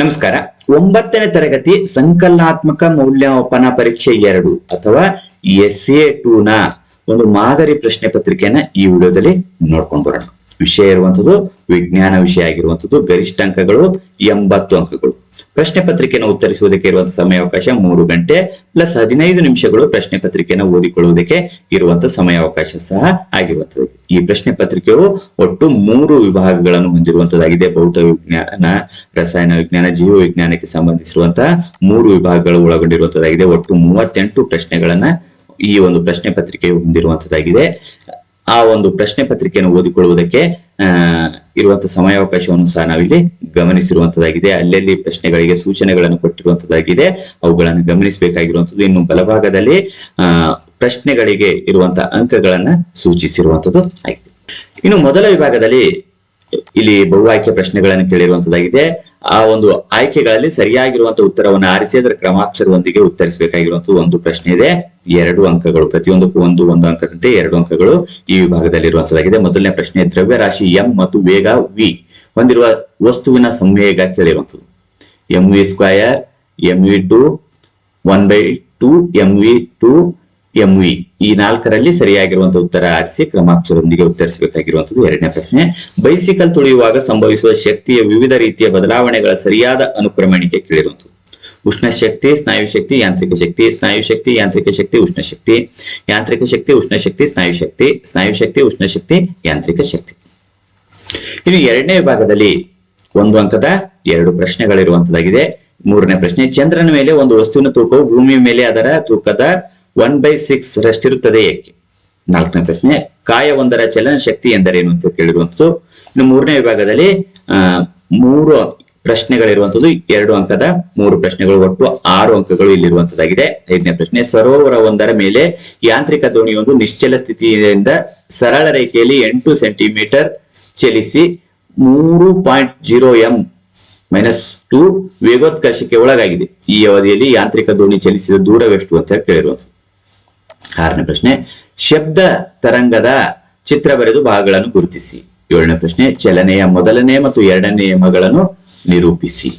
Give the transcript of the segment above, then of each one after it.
ನಮಸ್ಕಾರ. ಒಂಬತ್ತನೇ ತರಗತಿ ಸಂಕಲನಾತ್ಮಕ ಮೌಲ್ಯಮಾಪನ ಪರೀಕ್ಷೆ ಎರಡು ಅಥವಾ ಎಸ್ ಎ ಟೂ ನ ಒಂದು ಮಾದರಿ ಪ್ರಶ್ನೆ ಪತ್ರಿಕೆಯನ್ನ ಈ ವಿಡಿಯೋದಲ್ಲಿ ನೋಡ್ಕೊಂಡು ಬರೋಣ. ವಿಷಯ ಇರುವಂತದ್ದು ವಿಜ್ಞಾನ ವಿಷಯ ಆಗಿರುವಂತದ್ದು ಗರಿಷ್ಠ ಅಂಕಗಳು ಎಂಬತ್ತು ಅಂಕಗಳು. ಪ್ರಶ್ನೆ ಪತ್ರಿಕೆಯನ್ನು ಉತ್ತರಿಸುವುದಕ್ಕೆ ಇರುವಂತಹ ಸಮಯಾವಕಾಶ ಮೂರು ಗಂಟೆ ಪ್ಲಸ್ ಹದಿನೈದು ನಿಮಿಷಗಳು ಪ್ರಶ್ನೆ ಪತ್ರಿಕೆಯನ್ನು ಓದಿಕೊಳ್ಳುವುದಕ್ಕೆ ಇರುವಂತಹ ಸಮಯಾವಕಾಶ ಸಹ ಆಗಿರುವಂತದ್ದು. ಈ ಪ್ರಶ್ನೆ ಪತ್ರಿಕೆಯು ಒಟ್ಟು ಮೂರು ವಿಭಾಗಗಳನ್ನು ಹೊಂದಿರುವಂತದ್ದಾಗಿದೆ. ಭೌತ ವಿಜ್ಞಾನ, ರಸಾಯನ ವಿಜ್ಞಾನ, ಜೀವ ವಿಜ್ಞಾನಕ್ಕೆ ಸಂಬಂಧಿಸಿರುವಂತಹ ಮೂರು ವಿಭಾಗಗಳು ಒಳಗೊಂಡಿರುವಂತದ್ದಾಗಿದೆ. ಒಟ್ಟು ಮೂವತ್ತೆಂಟು ಪ್ರಶ್ನೆಗಳನ್ನ ಈ ಒಂದು ಪ್ರಶ್ನೆ ಪತ್ರಿಕೆಯು ಹೊಂದಿರುವಂತದ್ದಾಗಿದೆ. ಆ ಒಂದು ಪ್ರಶ್ನೆ ಪತ್ರಿಕೆಯನ್ನು ಓದಿಕೊಳ್ಳುವುದಕ್ಕೆ ಇರುವಂತಹ ಸಮಯಾವಕಾಶವನ್ನು ಸಹ ನಾವಿಲ್ಲಿ ಗಮನಿಸಿರುವಂತದ್ದಾಗಿದೆ. ಅಲ್ಲಲ್ಲಿ ಪ್ರಶ್ನೆಗಳಿಗೆ ಸೂಚನೆಗಳನ್ನು ಕೊಟ್ಟಿರುವಂತದ್ದಾಗಿದೆ. ಅವುಗಳನ್ನು ಗಮನಿಸಬೇಕಾಗಿರುವಂತದ್ದು. ಇನ್ನು ಬಲಭಾಗದಲ್ಲಿ ಪ್ರಶ್ನೆಗಳಿಗೆ ಇರುವಂತಹ ಅಂಕಗಳನ್ನ ಸೂಚಿಸಿರುವಂತದ್ದು ಆಯ್ತು. ಇನ್ನು ಮೊದಲ ವಿಭಾಗದಲ್ಲಿ ಇಲ್ಲಿ ಬಹು ಆಯ್ಕೆ ಪ್ರಶ್ನೆಗಳನ್ನು ಕೇಳಿರುವಂತದ್ದಾಗಿದೆ. ಆ ಒಂದು ಆಯ್ಕೆಗಳಲ್ಲಿ ಸರಿಯಾಗಿರುವಂತಹ ಉತ್ತರವನ್ನು ಆರಿಸಿ, ಅದರ ಕ್ರಮಾಕ್ಷರದೊಂದಿಗೆ ಉತ್ತರಿಸಬೇಕಾಗಿರುವಂತಹ ಒಂದು ಪ್ರಶ್ನೆ ಇದೆ. ಎರಡು ಅಂಕಗಳು, ಪ್ರತಿಯೊಂದಕ್ಕೂ ಒಂದು ಒಂದು ಅಂಕದಂತೆ ಎರಡು ಅಂಕಗಳು ಈ ವಿಭಾಗದಲ್ಲಿ ಇರುವಂತದ್ದಾಗಿದೆ ಮೊದಲನೇ ಪ್ರಶ್ನೆ ದ್ರವ್ಯ ರಾಶಿ ಎಂ ಮತ್ತು ವೇಗ ವಿ ಹೊಂದಿರುವ ವಸ್ತುವಿನ ಸಂವೇಗ ಕೇಳಿರುವಂಥದ್ದು m v square m v two, one by two, m v two m v ಈ ನಾಲ್ಕರಲ್ಲಿ ಸರಿಯಾಗಿರುವಂತಹ ಉತ್ತರ ಆರಿಸಿ ಕ್ರಮಾಕ್ಷರದೊಂದಿಗೆ ಉತ್ತರಿಸಬೇಕಾಗಿರುವಂತದ್ದು ಎರಡನೇ ಪ್ರಶ್ನೆ. ಬೈಸಿಕಲ್ ತುಳಿಯುವಾಗ ಸಂಭವಿಸುವ ಶಕ್ತಿಯ ವಿವಿಧ ರೀತಿಯ ಬದಲಾವಣೆಗಳ ಸರಿಯಾದ ಅನುಕ್ರಮಣಿಕೆ ಕೇಳಿರುವಂತದ್ದು ಉಷ್ಣ ಶಕ್ತಿ, ಸ್ನಾಯು ಶಕ್ತಿ, ಯಾಂತ್ರಿಕ ಶಕ್ತಿ, ಸ್ನಾಯು ಶಕ್ತಿ, ಯಾಂತ್ರಿಕ ಶಕ್ತಿ, ಉಷ್ಣ ಶಕ್ತಿ. ಯಾಂತ್ರಿಕ ಶಕ್ತಿ, ಉಷ್ಣ ಶಕ್ತಿ, ಸ್ನಾಯು ಶಕ್ತಿ. ಸ್ನಾಯು ಶಕ್ತಿ, ಉಷ್ಣ ಶಕ್ತಿ, ಯಾಂತ್ರಿಕ ಶಕ್ತಿ. ಇನ್ನು ಎರಡನೇ ವಿಭಾಗದಲ್ಲಿ ಒಂದು ಅಂಕದ ಎರಡು ಪ್ರಶ್ನೆಗಳಿರುವಂತದ್ದಾಗಿದೆ ಮೂರನೇ ಪ್ರಶ್ನೆ, ಚಂದ್ರನ ಮೇಲೆ ಒಂದು ವಸ್ತುವಿನ ತೂಕವು ಭೂಮಿಯ ಮೇಲೆ ಅದರ ತೂಕದ ಒನ್ ಬೈ ಸಿಕ್ಸ್ ರಷ್ಟಿರುತ್ತದೆ ಏಕೆ? ನಾಲ್ಕನೇ ಪ್ರಶ್ನೆ, ಕಾಯವೊಂದರ ಚಲನ ಶಕ್ತಿ ಎಂದರೇನು ಅಂತ ಕೇಳಿರುವಂತದ್ದು ಇನ್ನು ಮೂರನೇ ವಿಭಾಗದಲ್ಲಿ ಮೂರು ಪ್ರಶ್ನೆಗಳಿರುವಂತದ್ದು ಎರಡು ಅಂಕದ ಮೂರು ಪ್ರಶ್ನೆಗಳು ಒಟ್ಟು ಆರು ಅಂಕಗಳು ಇಲ್ಲಿರುವಂತದ್ದಾಗಿದೆ ಐದನೇ ಪ್ರಶ್ನೆ, ಸರೋವರ ಒಂದರ ಮೇಲೆ ಯಾಂತ್ರಿಕ ದೋಣಿಯೊಂದು ನಿಶ್ಚಲ ಸ್ಥಿತಿಯಿಂದ ಸರಳ ರೇಖೆಯಲ್ಲಿ ಎಂಟು ಸೆಂಟಿಮೀಟರ್ ಚಲಿಸಿ ಮೂರು point zero m minus two ವೇಗೋತ್ಕರ್ಷಕ್ಕೆ ಒಳಗಾಗಿದೆ. ಈ ಅವಧಿಯಲ್ಲಿ ಯಾಂತ್ರಿಕ ದೋಣಿ ಚಲಿಸಿದ ದೂರವೆಷ್ಟು ಅಂತ ಕೇಳಿರುವಂಥದ್ದು. ಆರನೇ ಪ್ರಶ್ನೆ, ಶಬ್ದ ತರಂಗದ ಚಿತ್ರ ಬರೆದು ಭಾಗಗಳನ್ನು ಗುರುತಿಸಿ. ಏಳನೇ ಪ್ರಶ್ನೆ, ಚಲನೆಯ ಮೊದಲನೇ ಮತ್ತು ಎರಡನೇ ನಿಯಮಗಳನ್ನು ನಿರೂಪಿಸಿ.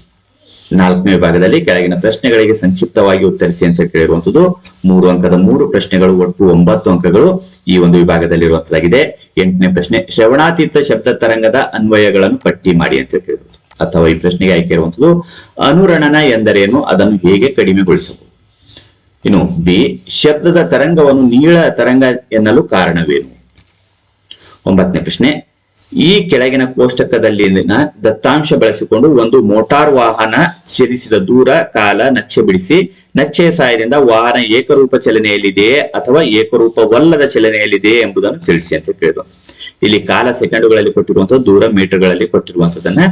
ನಾಲ್ಕನೇ ವಿಭಾಗದಲ್ಲಿ ಕೆಳಗಿನ ಪ್ರಶ್ನೆಗಳಿಗೆ ಸಂಕ್ಷಿಪ್ತವಾಗಿ ಉತ್ತರಿಸಿ ಅಂತ ಕೇಳಿರುವಂತದ್ದು ಮೂರು ಅಂಕದ ಮೂರು ಪ್ರಶ್ನೆಗಳು ಒಟ್ಟು ಒಂಬತ್ತು ಅಂಕಗಳು ಈ ಒಂದು ವಿಭಾಗದಲ್ಲಿ ಇರುವಂತದ್ದಾಗಿದೆ ಎಂಟನೇ ಪ್ರಶ್ನೆ, ಶ್ರವಣಾತೀತ ಶಬ್ದ ತರಂಗದ ಅನ್ವಯಗಳನ್ನು ಪಟ್ಟಿ ಮಾಡಿ ಅಂತ ಕೇಳಿರುವುದು ಅಥವಾ ಈ ಪ್ರಶ್ನೆಗೆ ಆಯ್ಕೆ ಇರುವಂತದ್ದು ಅನುರಣನ ಎಂದರೇನು, ಅದನ್ನು ಹೇಗೆ ಕಡಿಮೆಗೊಳಿಸಬಹುದು? ಇನ್ನು ಬಿ, ಶಬ್ದದ ತರಂಗವನ್ನು ನೀಳ ತರಂಗ ಎನ್ನಲು ಕಾರಣವೇನು? ಒಂಬತ್ತನೇ ಪ್ರಶ್ನೆ, ಈ ಕೆಳಗಿನ ಕೋಷ್ಟಕದಲ್ಲಿನ ದತ್ತಾಂಶ ಬಳಸಿಕೊಂಡು ಒಂದು ಮೋಟಾರ್ ವಾಹನ ಚಲಿಸಿದ ದೂರ, ಕಾಲ, ನಕ್ಷೆ ಬಿಡಿಸಿ ನಕ್ಷೆಯ ಸಹಾಯದಿಂದ ವಾಹನ ಏಕರೂಪ ಚಲನೆಯಲ್ಲಿದೆಯೇ ಅಥವಾ ಏಕರೂಪವಲ್ಲದ ಚಲನೆಯಲ್ಲಿದೆಯೇ ಎಂಬುದನ್ನು ತಿಳಿಸಿ ಅಂತ ಕೇಳಿದ್ರು. ಇಲ್ಲಿ ಕಾಲ ಸೆಕೆಂಡುಗಳಲ್ಲಿ ಕೊಟ್ಟಿರುವಂತಹ ದೂರ ಮೀಟರ್ಗಳಲ್ಲಿ ಕೊಟ್ಟಿರುವಂತದನ್ನ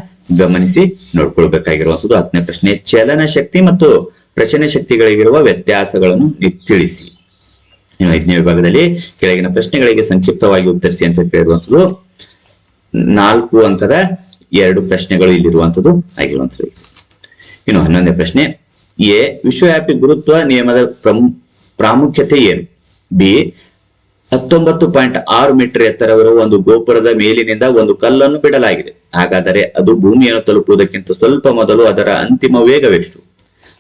ಗಮನಿಸಿ ನೋಡ್ಕೊಳ್ಬೇಕಾಗಿರುವಂತದ್ದು ಹತ್ತನೇ ಪ್ರಶ್ನೆ, ಚಲನ ಶಕ್ತಿ ಮತ್ತು ಪ್ರಚನ ಶಕ್ತಿಗಳಿಗಿರುವ ವ್ಯತ್ಯಾಸಗಳನ್ನು ತಿಳಿಸಿ. ಇನ್ನು ಐದನೇ ವಿಭಾಗದಲ್ಲಿ ಕೆಳಗಿನ ಪ್ರಶ್ನೆಗಳಿಗೆ ಸಂಕ್ಷಿಪ್ತವಾಗಿ ಉತ್ತರಿಸಿ ಅಂತ ಕೇಳಿರುವಂಥದ್ದು. ನಾಲ್ಕು ಅಂಕದ ಎರಡು ಪ್ರಶ್ನೆಗಳು ಇಲ್ಲಿರುವಂಥದ್ದು ಆಗಿರುವಂಥದ್ದು. ಇನ್ನು ಹನ್ನೊಂದನೇ ಪ್ರಶ್ನೆ, ಎ, ವಿಶ್ವವ್ಯಾಪಿ ಗುರುತ್ವ ನಿಯಮದ ಪ್ರಮು- ಪ್ರಾಮುಖ್ಯತೆ ಏನು? ಬಿ, ಹತ್ತೊಂಬತ್ತು ಪಾಯಿಂಟ್ ಆರು ಮೀಟರ್ ಎತ್ತರವಿರುವ ಒಂದು ಗೋಪುರದ ಮೇಲಿನಿಂದ ಒಂದು ಕಲ್ಲನ್ನು ಬಿಡಲಾಗಿದೆ. ಹಾಗಾದರೆ ಅದು ಭೂಮಿಯನ್ನು ತಲುಪುವುದಕ್ಕಿಂತ ಸ್ವಲ್ಪ ಮೊದಲು ಅದರ ಅಂತಿಮ ವೇಗವೆಷ್ಟು?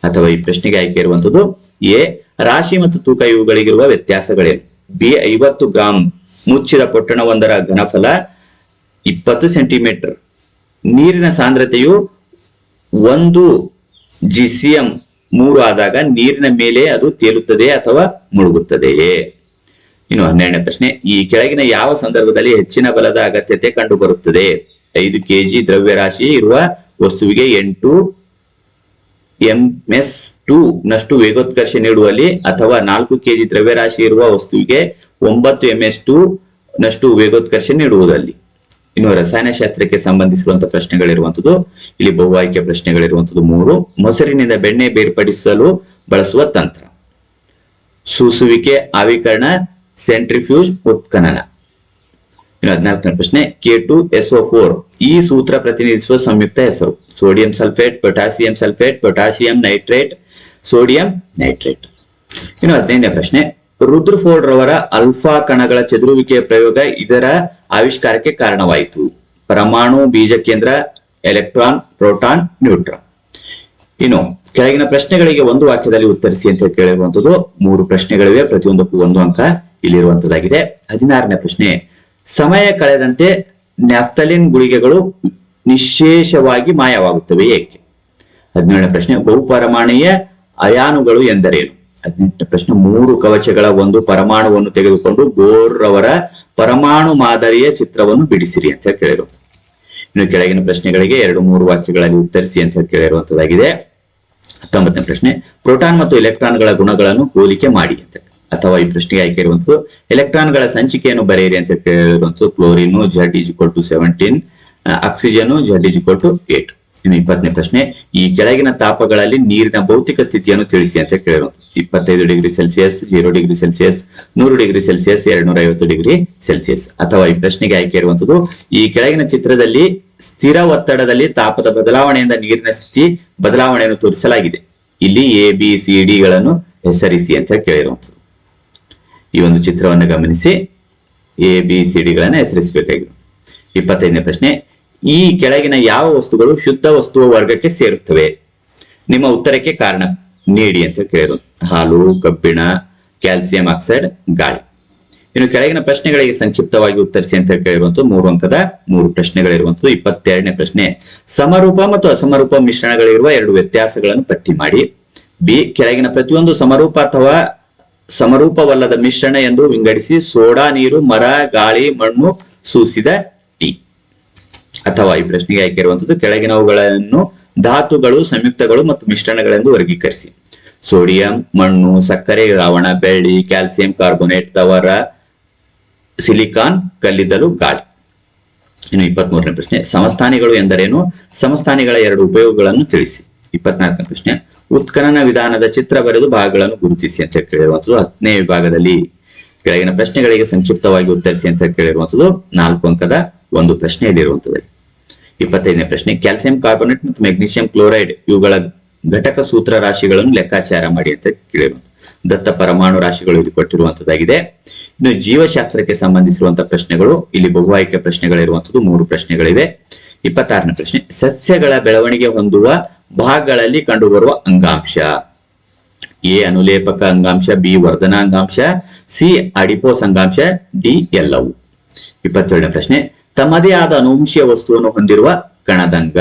ಅಥವಾ ಈ ಪ್ರಶ್ನೆಗೆ ಆಯ್ಕೆ ಇರುವಂತದ್ದು, ಎ, ರಾಶಿ ಮತ್ತು ತೂಕ ಇವುಗಳಿಗಿರುವ ವ್ಯತ್ಯಾಸಗಳೇನು ಬಿ, ಐವತ್ತು ಗ್ರಾಂ ಮುಚ್ಚಿದ ಪೊಟ್ಟಣವೊಂದರ ಘನಫಲ ಇಪ್ಪತ್ತು ಸೆಂಟಿಮೀಟರ್. ನೀರಿನ ಸಾಂದ್ರತೆಯು ಒಂದು ಜಿ ಸಿ ಎಂ ಮೂರು ಆದಾಗ ನೀರಿನ ಮೇಲೆ ಅದು ತೇಲುತ್ತದೆ ಅಥವಾ ಮುಳುಗುತ್ತದೆಯೇ? ಇನ್ನು ಹನ್ನೆರಡನೇ ಪ್ರಶ್ನೆ, ಈ ಕೆಳಗಿನ ಯಾವ ಸಂದರ್ಭದಲ್ಲಿ ಹೆಚ್ಚಿನ ಬಲದ ಅಗತ್ಯತೆ ಕಂಡುಬರುತ್ತದೆ? ಐದು ಕೆಜಿ ದ್ರವ್ಯರಾಶಿ ಇರುವ ವಸ್ತುವಿಗೆ ಎಂಟು ಎಂಎಸ್ ಟು ನಷ್ಟು ವೇಗೋತ್ಕರ್ಷ ನೀಡುವಲ್ಲಿ ಅಥವಾ ನಾಲ್ಕು ಕೆಜಿ ದ್ರವ್ಯರಾಶಿ ಇರುವ ವಸ್ತುವಿಗೆ ಒಂಬತ್ತು ಎಂಎಸ್ ಟು ನಷ್ಟು ವೇಗೋತ್ಕರ್ಷ ನೀಡುವುದಲ್ಲಿ. ಇನ್ನು ರಸಾಯನಶಾಸ್ತ್ರಕ್ಕೆ ಸಂಬಂಧಿಸಿರುವಂತಹ ಪ್ರಶ್ನೆಗಳಿರುವಂತದ್ದು ಇಲ್ಲಿ ಬಹು ಆಯ್ಕೆ ಪ್ರಶ್ನೆಗಳಿರುವಂತದ್ದು ಮೂರು. ಮೊಸರಿನಿಂದ ಬೆಣ್ಣೆ ಬೇರ್ಪಡಿಸಲು ಬಳಸುವ ತಂತ್ರ. ಸೂಸುವಿಕೆ, ಆವಿಕರಣ, ಸೆಂಟ್ರಿಫ್ಯೂಜ್, ಉತ್ಖನನ. ಇನ್ನು ಹದಿನಾಲ್ಕನೇ ಪ್ರಶ್ನೆ K two S O four ಈ ಸೂತ್ರ ಪ್ರತಿನಿಧಿಸುವ ಸಂಯುಕ್ತ ಹೆಸರು. Sodium sulphate potassium sulphate potassium nitrate sodium nitrate ಇನ್ನು ಹದಿನೈದನೇ ಪ್ರಶ್ನೆ ರುದ್ರಫೋರ್ಡ್ ರವರ ಅಲ್ಫಾ ಕಣಗಳ ಚದುರುವಿಕೆಯ ಪ್ರಯೋಗ ಇದರ ಆವಿಷ್ಕಾರಕ್ಕೆ ಕಾರಣವಾಯಿತು. ಪರಮಾಣು, ಬೀಜ ಕೇಂದ್ರ ಎಲೆಕ್ಟ್ರಾನ್ ಪ್ರೋಟಾನ್ ನ್ಯೂಟ್ರಾನ್ ಇನ್ನು ಕೆಳಗಿನ ಪ್ರಶ್ನೆಗಳಿಗೆ ಒಂದು ವಾಕ್ಯದಲ್ಲಿ ಉತ್ತರಿಸಿ ಅಂತ ಕೇಳಿರುವಂತದ್ದು ಮೂರು ಪ್ರಶ್ನೆಗಳಿವೆ, ಪ್ರತಿಯೊಂದಕ್ಕೂ ಒಂದು ಅಂಕ ಇಲ್ಲಿರುವಂತದ್ದಾಗಿದೆ ಹದಿನಾರನೇ ಪ್ರಶ್ನೆ ಸಮಯ ಕಳೆದಂತೆ ನ್ಯಾಫ್ತಲಿನ್ ಗುಳಿಗೆಗಳು ನಿಶೇಷವಾಗಿ ಮಾಯವಾಗುತ್ತವೆ ಏಕೆ? ಹದಿನೇಳನೇ ಪ್ರಶ್ನೆ, ಬಹುಪರಮಾಣೀಯ ಅಯಾನುಗಳು ಎಂದರೇನು? ಹದಿನೆಂಟನೇ ಪ್ರಶ್ನೆ, ಮೂರು ಕವಚಗಳ ಒಂದು ಪರಮಾಣುವನ್ನು ತೆಗೆದುಕೊಂಡು ಗೋರ್ರವರ ಪರಮಾಣು ಮಾದರಿಯ ಚಿತ್ರವನ್ನು ಬಿಡಿಸಿರಿ ಅಂತ ಹೇಳಿ ಇನ್ನು ಕೆಳಗಿನ ಪ್ರಶ್ನೆಗಳಿಗೆ ಎರಡು ಮೂರು ವಾಕ್ಯಗಳಲ್ಲಿ ಉತ್ತರಿಸಿ ಅಂತ ಹೇಳಿ ಕೇಳಿರುವಂತದ್ದಾಗಿದೆ ಹತ್ತೊಂಬತ್ತನೇ ಪ್ರಶ್ನೆ, ಪ್ರೋಟಾನ್ ಮತ್ತು ಎಲೆಕ್ಟ್ರಾನ್ಗಳ ಗುಣಗಳನ್ನು ಹೋಲಿಕೆ ಮಾಡಿ ಅಂತ ಅಥವಾ ಈ ಪ್ರಶ್ನೆಗೆ ಆಯ್ಕೆ ಇರುವಂತದ್ದು ಎಲೆಕ್ಟ್ರಾನ್ಗಳ ಸಂಚಿಕೆಯನ್ನು ಬರೆಯಿರಿ ಅಂತ ಕೇಳಿರುವಂತದ್ದು chlorine Z is to seventeen oxygen Z is to eight ಇನ್ನು ಇಪ್ಪತ್ತನೇ ಪ್ರಶ್ನೆ, ಈ ಕೆಳಗಿನ ತಾಪಗಳಲ್ಲಿ ನೀರಿನ ಭೌತಿಕ ಸ್ಥಿತಿಯನ್ನು ತಿಳಿಸಿ ಅಂತ ಕೇಳಿರೋದು ಇಪ್ಪತ್ತೈದು degree Celsius zero degree Celsius ನೂರು ಡಿಗ್ರಿ ಸೆಲ್ಸಿಯಸ್ ಎರಡ್ನೂರ ಐವತ್ತು ಡಿಗ್ರಿ ಸೆಲ್ಸಿಯಸ್ ಅಥವಾ ಈ ಪ್ರಶ್ನೆಗೆ ಆಯ್ಕೆ ಇರುವಂತದ್ದು ಈ ಕೆಳಗಿನ ಚಿತ್ರದಲ್ಲಿ ಸ್ಥಿರ ಒತ್ತಡದಲ್ಲಿ ತಾಪದ ಬದಲಾವಣೆಯಿಂದ ನೀರಿನ ಸ್ಥಿತಿ ಬದಲಾವಣೆಯನ್ನು ತೋರಿಸಲಾಗಿದೆ. ಇಲ್ಲಿ ಎ ಬಿ ಸಿ ಡಿಗಳನ್ನು ಹೆಸರಿಸಿ ಅಂತ ಕೇಳಿರುವಂತದ್ದು ಈ ಒಂದು ಚಿತ್ರವನ್ನು ಗಮನಿಸಿ. ಎ ಬಿ ಸಿ ಡಿಗಳನ್ನು ಹೆಸರಿಸಬೇಕಾಗಿದೆ. ಇಪ್ಪತ್ತೈದನೇ ಪ್ರಶ್ನೆ, ಈ ಕೆಳಗಿನ ಯಾವ ವಸ್ತುಗಳು ಶುದ್ಧ ವಸ್ತುವ ವರ್ಗಕ್ಕೆ ಸೇರುತ್ತವೆ? ನಿಮ್ಮ ಉತ್ತರಕ್ಕೆ ಕಾರಣ ನೀಡಿ ಅಂತ ಕೇಳಿರೋದು ಹಾಲು, ಕಬ್ಬಿಣ, ಕ್ಯಾಲ್ಸಿಯಂ ಆಕ್ಸೈಡ್, ಗಾಳಿ. ಇನ್ನು ಕೆಳಗಿನ ಪ್ರಶ್ನೆಗಳಿಗೆ ಸಂಕ್ಷಿಪ್ತವಾಗಿ ಉತ್ತರಿಸಿ ಅಂತ ಕೇಳಿರುವಂತಹ ಮೂರು ಅಂಕದ ಮೂರು ಪ್ರಶ್ನೆಗಳಿರುವಂತದ್ದು ಇಪ್ಪತ್ತೆರಡನೇ ಪ್ರಶ್ನೆ, ಸಮರೂಪ ಮತ್ತು ಅಸಮರೂಪ ಮಿಶ್ರಣಗಳಿರುವ ಎರಡು ವ್ಯತ್ಯಾಸಗಳನ್ನು ಪಟ್ಟಿ ಮಾಡಿ. ಬಿ ಕೆಳಗಿನ ಪ್ರತಿಯೊಂದು ಸಮರೂಪ ಅಥವಾ ಸಮರೂಪವಲ್ಲದ ಮಿಶ್ರಣ ಎಂದು ವಿಂಗಡಿಸಿ ಸೋಡಾ ನೀರು, ಮರ, ಗಾಳಿ, ಮಣ್ಣು ಸೂಸಿದ ಟೀ. ಅಥವಾ ಈ ಪ್ರಶ್ನೆಗೆ ಆಯ್ಕೆ ಇರುವಂತದ್ದು ಕೆಳಗಿನವುಗಳನ್ನು ಧಾತುಗಳು, ಸಂಯುಕ್ತಗಳು ಮತ್ತು ಮಿಶ್ರಣಗಳೆಂದು ವರ್ಗೀಕರಿಸಿ. ಸೋಡಿಯಂ, ಮಣ್ಣು, ಸಕ್ಕರೆ, ದ್ರಾವಣ, ಬೆಳ್ಳಿ, ಕ್ಯಾಲ್ಸಿಯಂ, ಕಾರ್ಬೋನೇಟ್, ತವರ, ಸಿಲಿಕಾನ್, ಕಲ್ಲಿದ್ದಲು, ಗಾಳಿ. ಇನ್ನು ಇಪ್ಪತ್ಮೂರನೇ ಪ್ರಶ್ನೆ, ಸಮಸ್ಥಾನಿಗಳು ಎಂದರೇನು? ಸಮಸ್ಥಾನಿಗಳ ಎರಡು ಉಪಯೋಗಗಳನ್ನು ತಿಳಿಸಿ. ಇಪ್ಪತ್ನಾಲ್ಕನೇ ಪ್ರಶ್ನೆ ಉತ್ಖನನ ವಿಧಾನದ ಚಿತ್ರ ಬರೆದು ಭಾಗಗಳನ್ನು ಗುರುತಿಸಿ ಅಂತ ಕೇಳಿರುವಂತದ್ದು ಹತ್ತನೇ ವಿಭಾಗದಲ್ಲಿ ಕೆಳಗಿನ ಪ್ರಶ್ನೆಗಳಿಗೆ ಸಂಕ್ಷಿಪ್ತವಾಗಿ ಉತ್ತರಿಸಿ ಅಂತ ಕೇಳಿರುವಂತದ್ದು ನಾಲ್ಕು ಅಂಕದ ಒಂದು ಪ್ರಶ್ನೆಯಲ್ಲಿರುವಂತದ್ದು ಇಪ್ಪತ್ತೈದನೇ ಪ್ರಶ್ನೆ, ಕ್ಯಾಲ್ಸಿಯಂ ಕಾರ್ಬೋನೇಟ್ ಮತ್ತು ಮೆಗ್ನೀಷಿಯಂ ಕ್ಲೋರೈಡ್ ಇವುಗಳ ಘಟಕ ಸೂತ್ರ ರಾಶಿಗಳನ್ನು ಲೆಕ್ಕಾಚಾರ ಮಾಡಿ ಅಂತ ಕೇಳಿರುವಂತ ದತ್ತ ಪರಮಾಣು ರಾಶಿಗಳು ಇಲ್ಲಿ ಕೊಟ್ಟಿರುವಂತದ್ದಾಗಿದೆ ಇನ್ನು ಜೀವಶಾಸ್ತ್ರಕ್ಕೆ ಸಂಬಂಧಿಸಿರುವಂತಹ ಪ್ರಶ್ನೆಗಳು, ಇಲ್ಲಿ ಬಹು ಆಯ್ಕೆ ಪ್ರಶ್ನೆಗಳಿರುವಂತದ್ದು ಮೂರು ಪ್ರಶ್ನೆಗಳಿವೆ. ಇಪ್ಪತ್ತಾರನೇ ಪ್ರಶ್ನೆ, ಸಸ್ಯಗಳ ಬೆಳವಣಿಗೆ ಹೊಂದುವ ಭಾಗಗಳಲ್ಲಿ ಕಂಡುಬರುವ ಅಂಗಾಂಶ. ಎ ಅನುಲೇಪಕ ಅಂಗಾಂಶ, ಬಿ ವರ್ಧನಾಂಗಾಂಶ, ಸಿ ಅಡಿಪೋಸ್ ಅಂಗಾಂಶ, ಡಿ ಎಲ್ಲವು. ಇಪ್ಪತ್ತೇಳನೇ ಪ್ರಶ್ನೆ. ತಮ್ಮದೇ ಆದ ಅನುವಂಶೀಯ ವಸ್ತುವನ್ನು ಹೊಂದಿರುವ ಕಣದಂಗ.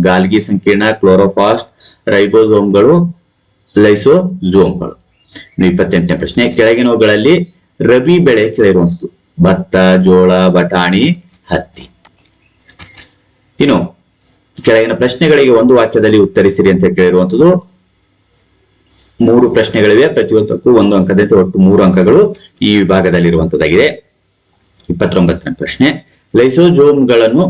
ಗಾಲ್ಗಿ ಸಂಕೀರ್ಣ ಕ್ಲೋರೋಫಾಸ್ಟ್ ರೈಬೋಸೋಮ್ಗಳು ಲೈಸೋಜೋಮ್ಗಳು ಇಪ್ಪತ್ತೆಂಟನೇ ಪ್ರಶ್ನೆ. ಕೆಳಗಿನವುಗಳಲ್ಲಿ ರವಿ ಬೆಳೆ ಕೆಳಗಿರುವಂಥದ್ದು. ಭತ್ತ, ಜೋಳ, ಬಟಾಣಿ, ಹತ್ತಿ. ಇನ್ನು ಕೆಳಗಿನ ಪ್ರಶ್ನೆಗಳಿಗೆ ಒಂದು ವಾಕ್ಯದಲ್ಲಿ ಉತ್ತರಿಸಿರಿ ಅಂತ ಕೇಳಿರುವಂತದ್ದು ಮೂರು ಪ್ರಶ್ನೆಗಳಿವೆ, ಪ್ರತಿಯೊಂದಕ್ಕೂ ಒಂದು ಅಂಕದಂತೆ ಒಟ್ಟು ಮೂರು ಅಂಕಗಳು ಈ ವಿಭಾಗದಲ್ಲಿರುವಂತದ್ದಾಗಿದೆ ಇಪ್ಪತ್ತೊಂಬತ್ತನೇ ಪ್ರಶ್ನೆ, ಲೈಸೋಜೋಮ್ಗಳನ್ನು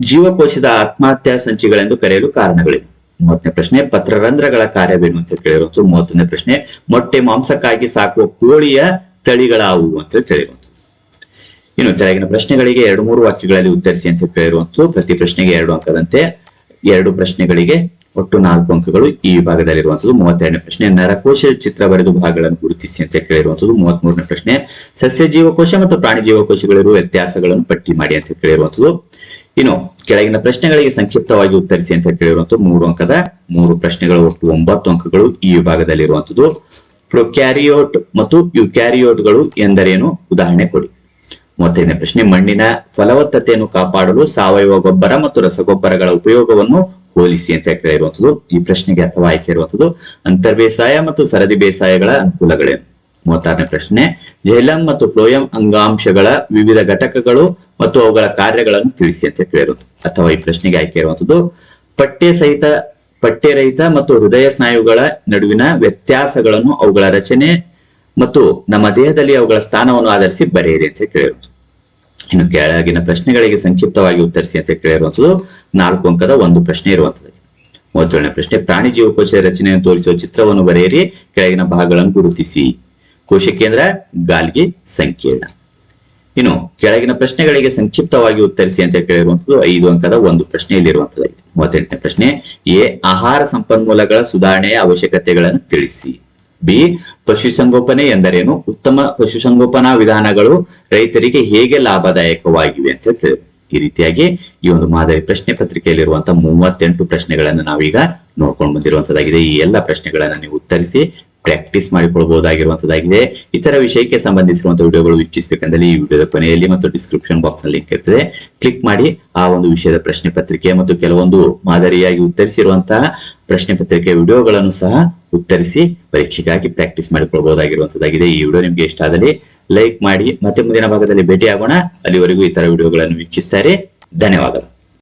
ಜೀವಕೋಶದ ಆತ್ಮಹತ್ಯಾ ಸಂಚಿಗಳೆಂದು ಕರೆಯಲು ಕಾರಣಗಳಿವೆ ಮೂವತ್ತನೇ ಪ್ರಶ್ನೆ, ಪತ್ರರಂಧ್ರಗಳ ಕಾರ್ಯವೇನು ಅಂತ ಕೇಳಿರುವಂತ ಮೂವತ್ತೊಂದನೇ ಪ್ರಶ್ನೆ, ಮೊಟ್ಟೆ ಮಾಂಸಕ್ಕಾಗಿ ಸಾಕುವ ಕೋಳಿಯ ತಳಿಗಳಾವುವು ಅಂತ ಕೇಳಿರುವಂತ ಇನ್ನು ಕೆಳಗಿನ ಪ್ರಶ್ನೆಗಳಿಗೆ ಎರಡು, ಮೂರು ವಾಕ್ಯಗಳಲ್ಲಿ ಉತ್ತರಿಸಿ ಅಂತ ಕೇಳಿರುವಂತದ್ದು ಪ್ರತಿ ಪ್ರಶ್ನೆಗೆ ಎರಡು ಅಂಕದಂತೆ ಎರಡು ಪ್ರಶ್ನೆಗಳಿಗೆ ಒಟ್ಟು ನಾಲ್ಕು ಅಂಕಗಳು ಈ ವಿಭಾಗದಲ್ಲಿರುವಂತದ್ದು ಮೂವತ್ತೆರಡನೇ ಪ್ರಶ್ನೆ, ನರಕೋಶ ಚಿತ್ರ ಬರೆದು ಭಾಗಗಳನ್ನು ಗುರುತಿಸಿ ಅಂತ ಕೇಳಿರುವಂತದ್ದು ಮೂವತ್ತ್ ಮೂರನೇ ಪ್ರಶ್ನೆ, ಸಸ್ಯ ಜೀವಕೋಶ ಮತ್ತು ಪ್ರಾಣಿ ಜೀವಕೋಶಗಳಿರುವ ವ್ಯತ್ಯಾಸಗಳನ್ನು ಪಟ್ಟಿ ಮಾಡಿ ಅಂತ ಕೇಳಿರುವಂತದ್ದು ಇನ್ನು ಕೆಳಗಿನ ಪ್ರಶ್ನೆಗಳಿಗೆ ಸಂಕ್ಷಿಪ್ತವಾಗಿ ಉತ್ತರಿಸಿ ಅಂತ ಕೇಳಿರುವಂತದ್ದು ಮೂರು ಅಂಕದ ಮೂರು ಪ್ರಶ್ನೆಗಳು ಒಟ್ಟು ಒಂಬತ್ತು ಅಂಕಗಳು ಈ ವಿಭಾಗದಲ್ಲಿರುವಂತದ್ದು ಪ್ರೊಕ್ಯಾರಿಯೋಟ್ ಮತ್ತು ಯುಕ್ಯಾರಿಯೋಟ್ಗಳು ಎಂದರೇನು? ಉದಾಹರಣೆ ಕೊಡಿ. ಮೂವತ್ತೈದನೇ ಪ್ರಶ್ನೆ, ಮಣ್ಣಿನ ಫಲವತ್ತತೆಯನ್ನು ಕಾಪಾಡಲು ಸಾವಯವ ಗೊಬ್ಬರ ಮತ್ತು ರಸಗೊಬ್ಬರಗಳ ಉಪಯೋಗವನ್ನು ಹೋಲಿಸಿ ಅಂತ ಕೇಳಿರುವಂತದ್ದು ಈ ಪ್ರಶ್ನೆಗೆ ಅಥವಾ ಆಯ್ಕೆ ಇರುವಂತದ್ದು ಅಂತರ್ ಬೇಸಾಯ ಮತ್ತು ಸರದಿ ಬೇಸಾಯಗಳ ಅನುಕೂಲಗಳೇನು ಮೂವತ್ತಾರನೇ ಪ್ರಶ್ನೆ, ಜೈಲಂ ಮತ್ತು ಫ್ಲೋಯಂ ಅಂಗಾಂಶಗಳ ವಿವಿಧ ಘಟಕಗಳು ಮತ್ತು ಅವುಗಳ ಕಾರ್ಯಗಳನ್ನು ತಿಳಿಸಿ ಅಂತ ಕೇಳಿರುವುದು ಅಥವಾ ಈ ಪ್ರಶ್ನೆಗೆ ಆಯ್ಕೆ ಇರುವಂತದ್ದು ಪಠ್ಯ ಸಹಿತ, ಪಠ್ಯರಹಿತ ಮತ್ತು ಹೃದಯ ಸ್ನಾಯುಗಳ ನಡುವಿನ ವ್ಯತ್ಯಾಸಗಳನ್ನು ಅವುಗಳ ರಚನೆ ಮತ್ತು ನಮ್ಮ ದೇಹದಲ್ಲಿ ಅವುಗಳ ಸ್ಥಾನವನ್ನು ಆಧರಿಸಿ ಬರೆಯಿರಿ ಅಂತ ಕೇಳಿರುವುದು ಇನ್ನು ಕೆಳಗಿನ ಪ್ರಶ್ನೆಗಳಿಗೆ ಸಂಕ್ಷಿಪ್ತವಾಗಿ ಉತ್ತರಿಸಿ ಅಂತ ಕೇಳಿರುವಂಥದ್ದು, ನಾಲ್ಕು ಅಂಕದ ಒಂದು ಪ್ರಶ್ನೆ ಇರುವಂಥದ್ದು. ಮೂವತ್ತೇಳನೇ ಪ್ರಶ್ನೆ, ಪ್ರಾಣಿ ಜೀವಕೋಶ ರಚನೆಯನ್ನು ತೋರಿಸುವ ಚಿತ್ರವನ್ನು ಬರೆಯಿರಿ, ಕೆಳಗಿನ ಭಾಗಗಳನ್ನು ಗುರುತಿಸಿ. ಕೋಶ ಕೇಂದ್ರ, ಗಾಲ್ಗೆ ಸಂಕೀರ್ಣ. ಇನ್ನು ಕೆಳಗಿನ ಪ್ರಶ್ನೆಗಳಿಗೆ ಸಂಕ್ಷಿಪ್ತವಾಗಿ ಉತ್ತರಿಸಿ ಅಂತ ಕೇಳಿರುವಂಥದ್ದು, ಐದು ಅಂಕದ ಒಂದು ಪ್ರಶ್ನೆಯಲ್ಲಿರುವಂತದ್ದಾಗಿದೆ ಮೂವತ್ತೆಂಟನೇ ಪ್ರಶ್ನೆ, ಎ, ಆಹಾರ ಸಂಪನ್ಮೂಲಗಳ ಸುಧಾರಣೆಯ ಅವಶ್ಯಕತೆಗಳನ್ನು ತಿಳಿಸಿ. ಬಿ, ಪಶುಸಂಗೋಪನೆ ಎಂದರೇನು? ಉತ್ತಮ ಪಶುಸಂಗೋಪನಾ ವಿಧಾನಗಳು ರೈತರಿಗೆ ಹೇಗೆ ಲಾಭದಾಯಕವಾಗಿವೆ ಅಂತ ಹೇಳ್ತೇವೆ. ಈ ರೀತಿಯಾಗಿ ಈ ಒಂದು ಮಾದರಿ ಪ್ರಶ್ನೆ ಪತ್ರಿಕೆಯಲ್ಲಿರುವಂತಹ ಮೂವತ್ತೆಂಟು ಪ್ರಶ್ನೆಗಳನ್ನು ನಾವೀಗ ನೋಡ್ಕೊಂಡು ಬಂದಿರುವಂತದ್ದಾಗಿದೆ. ಈ ಎಲ್ಲ ಪ್ರಶ್ನೆಗಳನ್ನು ನೀವು ಉತ್ತರಿಸಿ ಪ್ರಾಕ್ಟೀಸ್ ಮಾಡಿಕೊಳ್ಬಹುದಾಗಿರುವಂತದ್ದಾಗಿದೆ. ಇತರ ವಿಷಯಕ್ಕೆ ಸಂಬಂಧಿಸಿರುವಂತಹ ವಿಡಿಯೋಗಳು ವೀಕ್ಷಿಸಬೇಕಂದ್ರೆ ಈ ವಿಡಿಯೋದ ಕೊನೆಯಲ್ಲಿ ಮತ್ತು ಡಿಸ್ಕ್ರಿಪ್ಷನ್ ಬಾಕ್ಸ್ನಲ್ಲಿ ಲಿಂಕ್ ಇರ್ತದೆ. ಕ್ಲಿಕ್ ಮಾಡಿ ಆ ಒಂದು ವಿಷಯದ ಪ್ರಶ್ನೆ ಪತ್ರಿಕೆ ಮತ್ತು ಕೆಲವೊಂದು ಮಾದರಿಯಾಗಿ ಉತ್ತರಿಸಿರುವಂತಹ ಪ್ರಶ್ನೆ ಪತ್ರಿಕೆ ವಿಡಿಯೋಗಳನ್ನು ಸಹ ಉತ್ತರಿಸಿ ಪರೀಕ್ಷೆಗಾಗಿ ಪ್ರಾಕ್ಟೀಸ್ ಮಾಡಿಕೊಳ್ಬಹುದಾಗಿರುವಂತದ್ದಾಗಿದೆ. ಈ ವಿಡಿಯೋ ನಿಮ್ಗೆ ಇಷ್ಟ ಆದರೆ ಲೈಕ್ ಮಾಡಿ ಮತ್ತೆ ಮುಂದಿನ ಭಾಗದಲ್ಲಿ ಭೇಟಿ ಆಗೋಣ ಅಲ್ಲಿವರೆಗೂ ಇತರ ವಿಡಿಯೋಗಳನ್ನು ವೀಕ್ಷಿಸ್ತಾರೆ. ಧನ್ಯವಾದಗಳು.